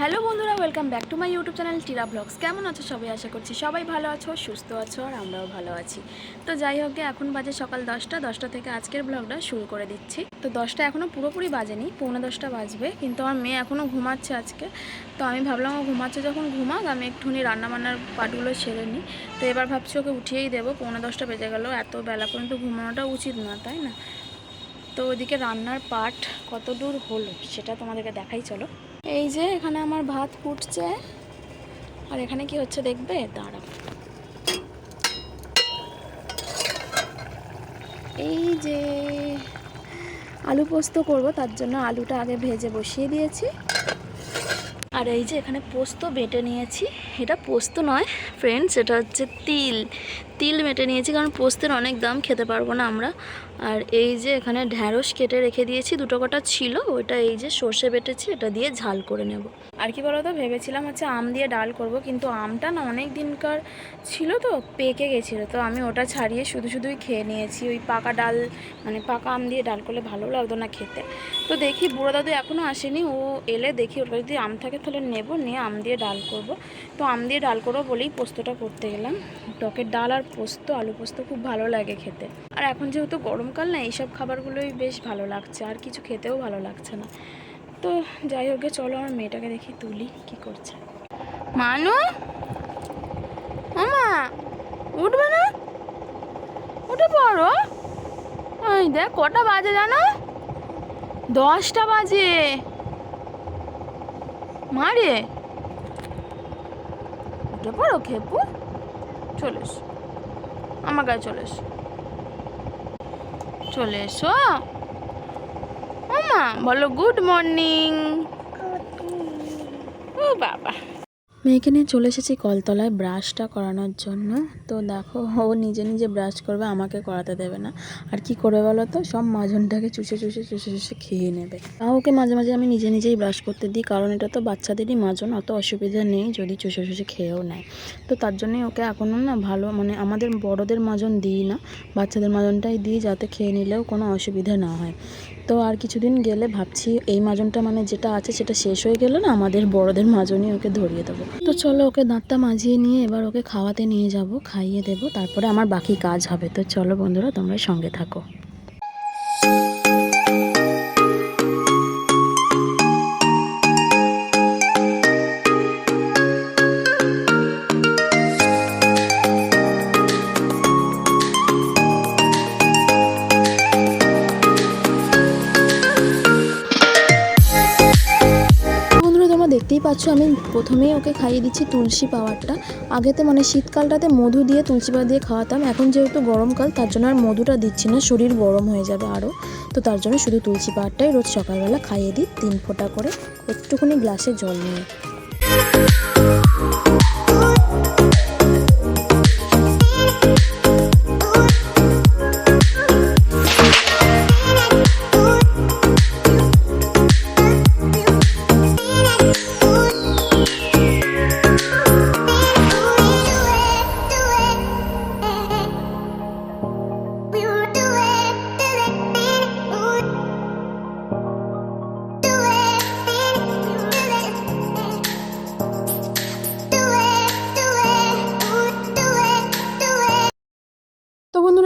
Hello বন্ধুরা welcome back to my YouTube channel Tira vlogs কেমন আছো সবাই? আশা করছি সবাই ভালো আছো, সুস্থ আছো, আর আমরাও ভালো আছি। তো যাই হোক এখন বাজে সকাল দশটা। দশটা থেকে আজকের ব্লগটা শুরু করে দিচ্ছি। তো দশটা এখনও পুরোপুরি বাজেনি, পৌনে দশটা বাজবে, কিন্তু আমার মেয়ে এখনও ঘুমাচ্ছে আজকে। তো আমি ভাবলাম ও ঘুমাচ্ছে যখন ঘুমাক, আমি একটুখানি রান্নাবান্নার পাটগুলো সেরে নিই। তো এবার ভাবছি ওকে উঠিয়েই দেবো, পৌনে দশটা বেজে গেল, এত বেলা পর্যন্ত ঘুমানোটা উচিত না, তাই না? তো ওইদিকে রান্নার পাট কত দূর হলো সেটা তোমাদেরকে দেখাই, চলো। এই যে এখানে আমার ভাত ফুটছে। আর এখানে কি হচ্ছে দেখবে? দাঁড়া। এই যে আলু পোস্ত করব, তার জন্য আলুটা আগে ভেজে বসিয়ে দিয়েছি। আর এই যে এখানে পোস্ত বেটে নিয়েছি। এটা পোস্ত নয় ফ্রেন্ডস এটা হচ্ছে তিল। তিল বেটে নিয়েছি, কারণ পোস্তের অনেক দাম, খেতে পারব না আমরা। আর এই যে এখানে ঢ্যাঁড়স কেটে রেখে দিয়েছি, দুটো কটা ছিল ওটা এই যে সর্ষে বেটেছি, এটা দিয়ে ঝাল করে নেব। আর কি বলতো, ভেবেছিলাম হচ্ছে আম দিয়ে ডাল করব, কিন্তু আমটা না অনেক দিনকার ছিল তো, পেকে গেছিল। তো আমি ওটা ছাড়িয়ে শুধু শুধুই খেয়ে নিয়েছি, ওই পাকা ডাল মানে পাকা আম দিয়ে ডাল করলে ভালো লাগতো না খেতে। তো দেখি, বুড়ো দাদু এখনও আসেনি, ও এলে দেখি, ওটা যদি আম থাকে তাহলে নেব, নিয়ে আম দিয়ে ডাল করব। তো আম দিয়ে ডাল করব বলেই পোস্তটা করতে গেলাম। টকের ডাল আর পোস্ত, আলু পোস্ত খুব ভালো লাগে খেতে। আর এখন যেহেতু গরমকাল না, এইসব খাবারগুলোই বেশ ভালো লাগছে, আর কিছু খেতেও ভালো লাগছে না। তো যাই হোক চলো আমার মেয়েটাকে দেখি, তুলি কি করছে। মানু? মামা উঠবে না? উঠে পড়ো। ওই দেখ, কটা বাজে জানো? দশটা বাজে। মারে উঠে পড়ো, খেপু। চলে এসো। আমার কাছে চলে এসো। চলে এসো। মামা বলো গুড মর্নিং ও বাবা। মেয়েকে নিয়ে চলে এসেছি কলতলায় ব্রাশটা করানোর জন্য। তো দেখো, ও নিজে নিজে ব্রাশ করবে, আমাকে করাতে দেবে না। আর কি করে বলো তো? সব মাজনটাকে চুষে চুষে চুষে চুষে খেয়ে নেবে। তাও ওকে মাঝে মাঝে আমি নিজে নিজেই ব্রাশ করতে দিই, কারণ এটা তো বাচ্চাদেরই মাজন, অত অসুবিধা নেই যদি চুষে চুষে খেয়েও নেয়। তো তার জন্যই ওকে এখনও না ভালো মানে আমাদের বড়দের মাজন দিই না, বাচ্চাদের মাজনটাই দিই যাতে খেয়ে নিলেও কোনো অসুবিধা না হয়। তো আর কিছুদিন গেলে ভাবছি এই মাজনটা মানে যেটা আছে সেটা শেষ হয়ে গেলে না আমাদের বড়দের মাজনই ওকে ধরিয়ে দেবো। তো চলো ওকে দাঁতটা মাজিয়ে নিয়ে এবার ওকে খাওয়াতে নিয়ে যাব, খাইয়ে দেবো, তারপরে আমার বাকি কাজ হবে। তো চলো বন্ধুরা তোমরা সঙ্গে থাকো। পাচ্ছ আমি প্রথমেই ওকে খাইয়ে দিচ্ছি তুলসী পাওয়ারটা। আগে তো মানে শীতকালটাতে মধু দিয়ে তুলসী পাওয়া দিয়ে খাওয়াতাম। এখন যেহেতু গরমকাল, তার জন্য আর মধুটা দিচ্ছি না। শরীর গরম হয়ে যাবে আরও তো তার জন্য শুধু তুলসী পাওয়ারটাই রোজ সকালবেলা খাইয়ে দিই তিন ফোঁটা করে। একটুখানি গ্লাসে জল নিয়ে।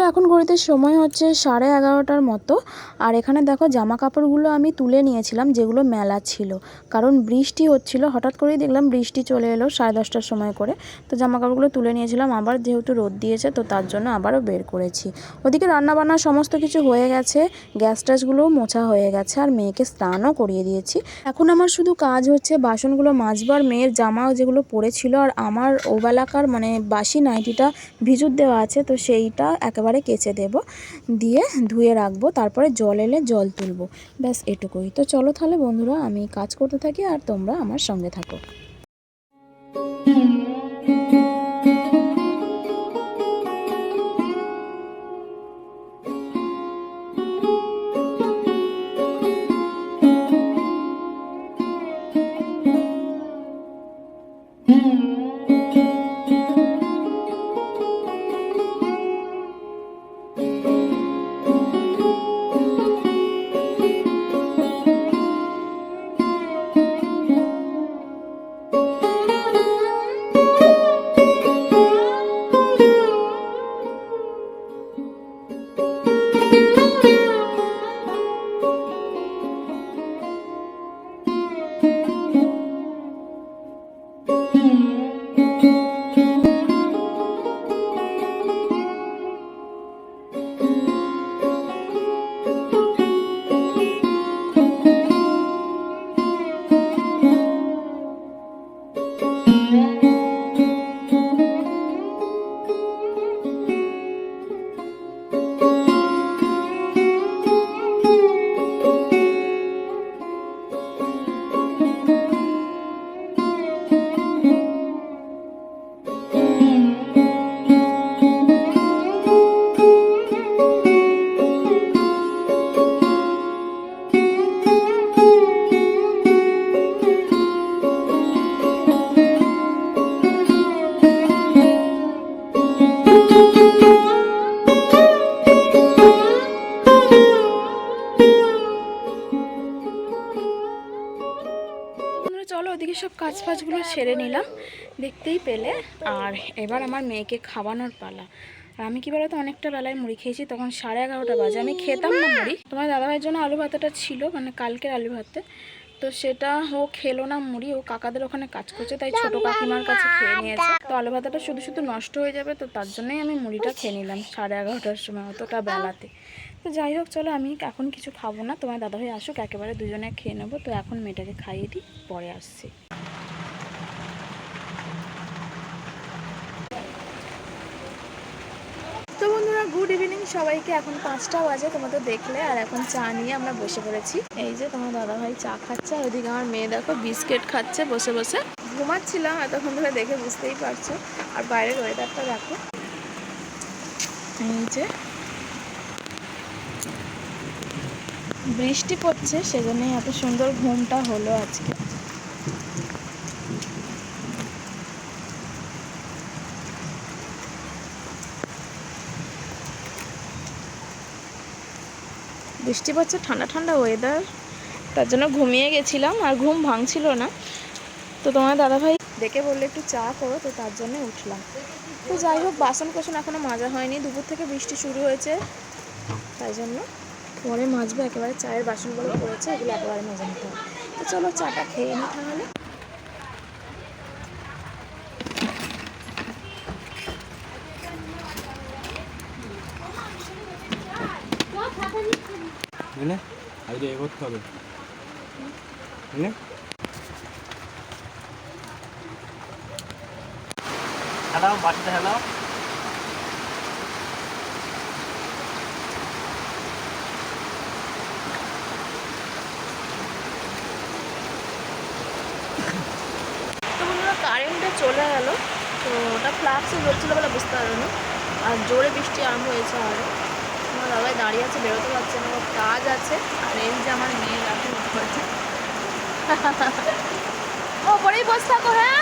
বন্ধুরা এখন ঘড়িতে সময় হচ্ছে সাড়ে এগারোটার মতো। আর এখানে দেখো জামা কাপড়গুলো আমি তুলে নিয়েছিলাম, যেগুলো মেলা ছিল। কারণ বৃষ্টি হচ্ছিল, হঠাৎ করেই দেখলাম বৃষ্টি চলে এলো সাড়ে দশটার সময় করে। তো জামা কাপড়গুলো তুলে নিয়েছিলাম, আবার যেহেতু রোদ দিয়েছে, তো তার জন্য আবারও বের করেছি। ওদিকে রান্নাবান্না সমস্ত কিছু হয়ে গেছে, গ্যাস ট্যাসগুলোও মোছা হয়ে গেছে, আর মেয়েকে স্নানও করিয়ে দিয়েছি। এখন আমার শুধু কাজ হচ্ছে বাসনগুলো মাজবার, মেয়ের জামা যেগুলো পড়েছিল, আর আমার ওবেলাকার মানে বাসি নাইটিটা ভিজুর দেওয়া আছে, তো সেইটা একেবারে কেচে দেব। দিয়ে ধুয়ে রাখব, তারপরে জল এলে জল তুলবো। ব্যাস এটুকুই। তো চলো তাহলে বন্ধুরা, আমি কাজ করতে থাকি আর তোমরা আমার সঙ্গে থাকো। ওদিকে সব কাজ ফাজগুলো সেরে নিলাম, দেখতেই পেলে। আর এবার আমার মেয়েকে খাওয়ানোর পালা। আর আমি কি বলতো, অনেকটা বেলায় মুড়ি খেয়েছি, তখন সাড়ে এগারোটা বাজে। আমি খেতাম না মুড়ি। তোমার দাদাভাইয়ের জন্য আলু ভাতাটা ছিল মানে কালকের আলু ভাতে। তো সেটা ও খেলো না মুড়ি, ও কাকাদের ওখানে কাজ করছে, তাই ছোট কাকিমার কাছে খেয়ে নিয়েছে। তো আলু ভাতাটা শুধু শুধু নষ্ট হয়ে যাবে, তো তার জন্যই আমি মুড়িটা খেয়ে নিলাম সাড়ে এগারোটার সময়, অতটা বেলাতে। তো যাই হোক, চলো আমি এখন কিছু খাব না। তোমার দাদা দাদাভাই আসুক, একেবারে দুজনে খেয়ে নেব। তো এখন মেয়েটাকে খাইয়ে দিই, পরে আসছি। তো বন্ধুরা গুড ইভিনিং সবাইকে। এখন পাঁচটা বাজে, তোমাদের দেখলে। আর এখন চা নিয়ে আমরা বসে পড়েছি। এই যে তোমার দাদাভাই চা খাচ্ছে, আর ওইদিকে আমার মেয়ে দেখো বিস্কিট খাচ্ছে বসে বসে। ঘুমাচ্ছিলাম এতক্ষণ ধরে দেখে বুঝতেই পারছ। আর বাইরের ওয়েদারটা দেখো। এই যে বৃষ্টি পড়ছে, সেজন্যই এত সুন্দর ঘুমটা হলো আজকে। বৃষ্টি পড়ছে, ঠান্ডা ঠান্ডা ওয়েদার তার জন্য ঘুমিয়ে গেছিলাম, আর ঘুম ভাঙছিল না। তো তোমার দাদাভাই ডেকে বললে, একটু চা করো। তো তার জন্য উঠলাম। তো যাই হোক বাসন কোসন এখনও মাজা হয়নি। দুপুর থেকে বৃষ্টি শুরু হয়েছে, তাই জন্য পরে মাজবো একেবারে চায়ের বাসনগুলো পড়েছে এগুলো একেবারে মাজা নিতে হবে। তো চলো চাটা খেয়ে নিই তাহলে। বুঝলে আজকে এ করতে হবে। বুঝলে হ্যালো বাড়িতে হ্যালো। কারেন্টটা চলে গেল। তো ওটা ফ্লাক্সে ধরছিলো বলে বুঝতে পারবে না। আর জোরে বৃষ্টি আরম্ভ হয়েছে আরও আমার দাদাই দাঁড়িয়ে আছে, বেরোতে পারছে না। ওর কাজ আছে। আর এই যে আমার মেয়ে রাখি করছে ওপরেই বসে থাকো হ্যাঁ?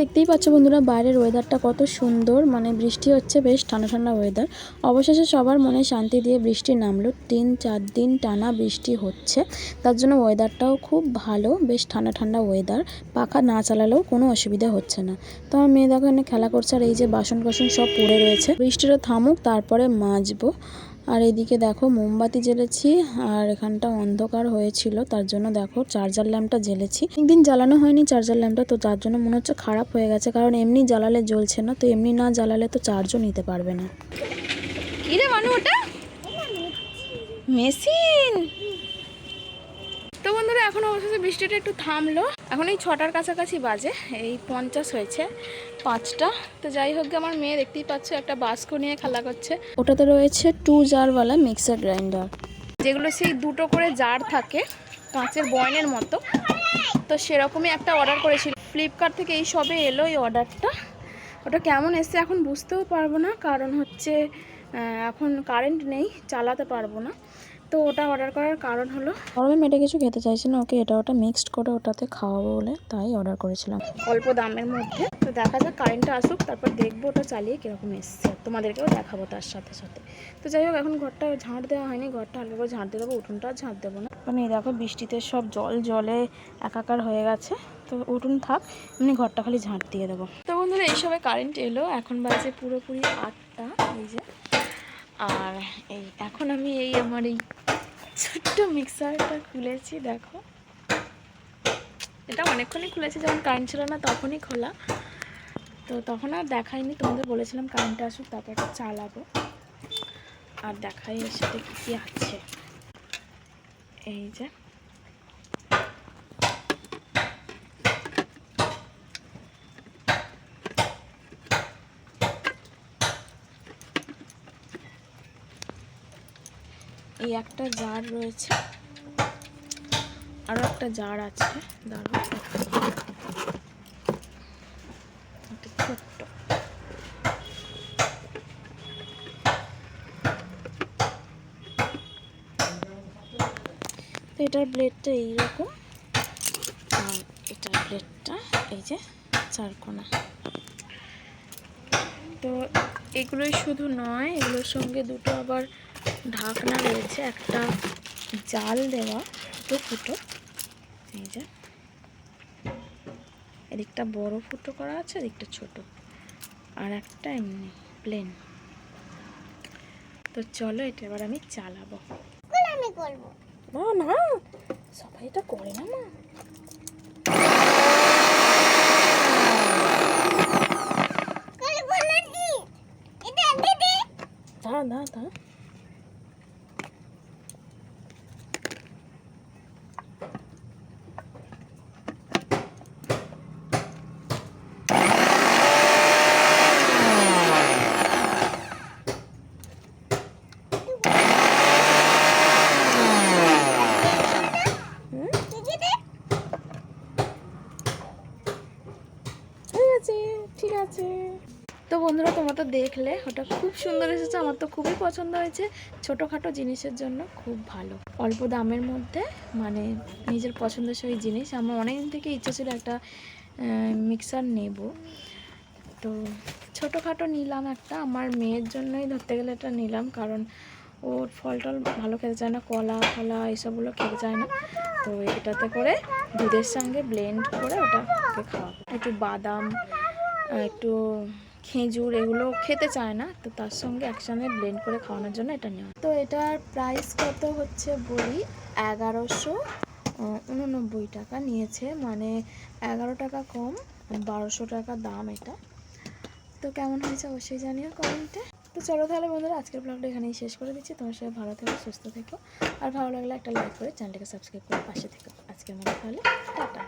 দেখতেই পাচ্ছ বন্ধুরা, বাইরের ওয়েদারটা কত সুন্দর। মানে বৃষ্টি হচ্ছে বেশ ঠান্ডা ঠান্ডা ওয়েদার অবশেষে সবার মনে শান্তি দিয়ে বৃষ্টি নামলো। তিন, চার দিন টানা বৃষ্টি হচ্ছে। তার জন্য ওয়েদারটাও খুব ভালো, বেশ ঠান্ডা ঠান্ডা ওয়েদার পাখা না চালালেও কোনো অসুবিধা হচ্ছে না। তো আমার মেয়ে দেখো এখানে খেলা করছে, আর এই যে বাসন কোসন সব পড়ে রয়েছে। বৃষ্টিটা থামুক, তারপরে মাজবো। আর এদিকে দেখো মোমবাতি জ্বেলেছি আর এখানটা অন্ধকার হয়েছিল, তার জন্য দেখো চার্জার ল্যাম্পটা জ্বেলেছি। একদিন জ্বালানো হয়নি চার্জার ল্যাম্পটা তো তার জন্য মনে হচ্ছে খারাপ হয়ে গেছে, কারণ এমনি জ্বালালে জ্বলছে না, তো এমনি না জ্বালালে তো চার্জও নিতে পারবে না। মেশিন! তো বন্ধুরা, এখন অবশেষে বৃষ্টিটা একটু থামলো। এখন এই ছটার কাছাকাছি বাজে, এই পঞ্চাশ হয়েছে, পাঁচটা। তো যাই হোক আমার মেয়ে দেখতেই পাচ্ছ, একটা বাস্ক নিয়ে খেলা করছে। ওটাতে রয়েছে টু জারওয়ালা মিক্সার গ্রাইন্ডার যেগুলো সেই দুটো করে জার থাকে, কাঁচের বয়নের মতো। তো সেরকমই একটা অর্ডার করেছিল। ফ্লিপকার্ট থেকে এই সবে এলো এই অর্ডারটা ওটা কেমন এসছে এখন বুঝতেও পারব না, কারণ হচ্ছে এখন কারেন্ট নেই, চালাতে পারব না। তো ওটা অর্ডার করার কারণ হলো গরমে মেয়েটা কিছু খেতে চাইছে না ওকে এটা ওটা মিক্সড করে ওটাতে খাওয়াবো বলে তাই অর্ডার করেছিলাম। অল্প দামের মধ্যে। তো দেখা যাক কারেন্টটা আসুক তারপর দেখব ওটা চালিয়ে কীরকম এসছে। তোমাদেরকেও দেখাবো তার সাথে সাথে। তো যাই হোক এখন ঘরটা ঝাঁট দেওয়া হয়নি ঘরটা হালকা করে ঝাঁট দিয়ে দেবো উঠোনটা ঝাঁট দেবো না। মানে এই দেখো বৃষ্টিতে সব জল জলে একাকার হয়ে গেছে। তো উঠুন থাক এমনি ঘরটা খালি ঝাঁট দিয়ে দেবো। তো বন্ধুরা এইসবে কারেন্ট এলো। এখন বাজে পুরোপুরি আটটা এই যে। আর এই, এখন আমি এই আমার এই ছোট্ট মিক্সারটা খুলেছি, দেখো। এটা অনেকক্ষণই খুলেছি, যখন কারেন্ট ছিল না তখনই খোলা। তো তখন আর দেখাইনি, তোমাদের বলেছিলাম কারেন্টটা আসুক, তারপর একটা চালাবো। আর দেখাই এর সাথে কী কী আছে। এই যে এই একটা জার রয়েছে। আরও একটা জার আছে। ছোট্ট। তো এটার ব্লেডটা এইরকম। আর এটার ব্লেডটা এই যে চারকোনা তো এগুলোই শুধু নয়, এগুলোর সঙ্গে দুটো আবার ঢাকনা রয়েছে একটা জাল দেওয়া দুটো ফুটো। এই যে। এদিকটা বড় ফুটো করা আছে এদিকটা ছোট। আর একটা এমনি প্লেন তো চলো এটা এবার আমি চালাবো। আমি করব। না না সবাই এটা করে না মা। করব না কি এটা দিদি দাঁড়া দাঁড়া দাঁড়া দিদি ঠিক আছে ঠিক আছে তো বন্ধুরা তোমরা তো দেখলে ওটা খুব সুন্দর এসেছে, আমার তো খুবই পছন্দ হয়েছে। ছোটোখাটো জিনিসের জন্য খুব ভালো। অল্প দামের মধ্যে মানে নিজের পছন্দসই জিনিস। আমার অনেকদিন থেকে ইচ্ছে ছিল একটা মিক্সার নেব। তো ছোটোখাটো নিলাম একটা, আমার মেয়ের জন্যই ধরতে গেলে এটা নিলাম, কারণ ওর ফল টল ভালো খেতে চায় না, কলা ফলা এসবগুলো খেতে চায় না। তো এটাতে করে দুধের সঙ্গে ব্লেন্ড করে ওটা ওকে খাওয়াবো। একটু বাদাম, একটু খেজুর এগুলো খেতে চায় না, তো তার সঙ্গে একসঙ্গে ব্লেন্ড করে খাওয়ানোর জন্য এটা নেওয়া। তো এটার প্রাইস কত হচ্ছে বলি? এগারোশো উননব্বই টাকা নিয়েছে মানে এগারো টাকা কম, বারোশো টাকা দাম এটা। তো কেমন হয়েছে অবশ্যই জানিও কমেন্টে তো চলো তাহলে বন্ধুরা, আজকের ব্লগটা এখানেই শেষ করে দিচ্ছি। তোমার সবাই ভালো থেকো, সুস্থ থেকো। আর ভালো লাগলে একটা লাইক করে চ্যানেলটাকে সাবস্ক্রাইব করে পাশে থেকো। আজকের মতো তাহলে, টাটা।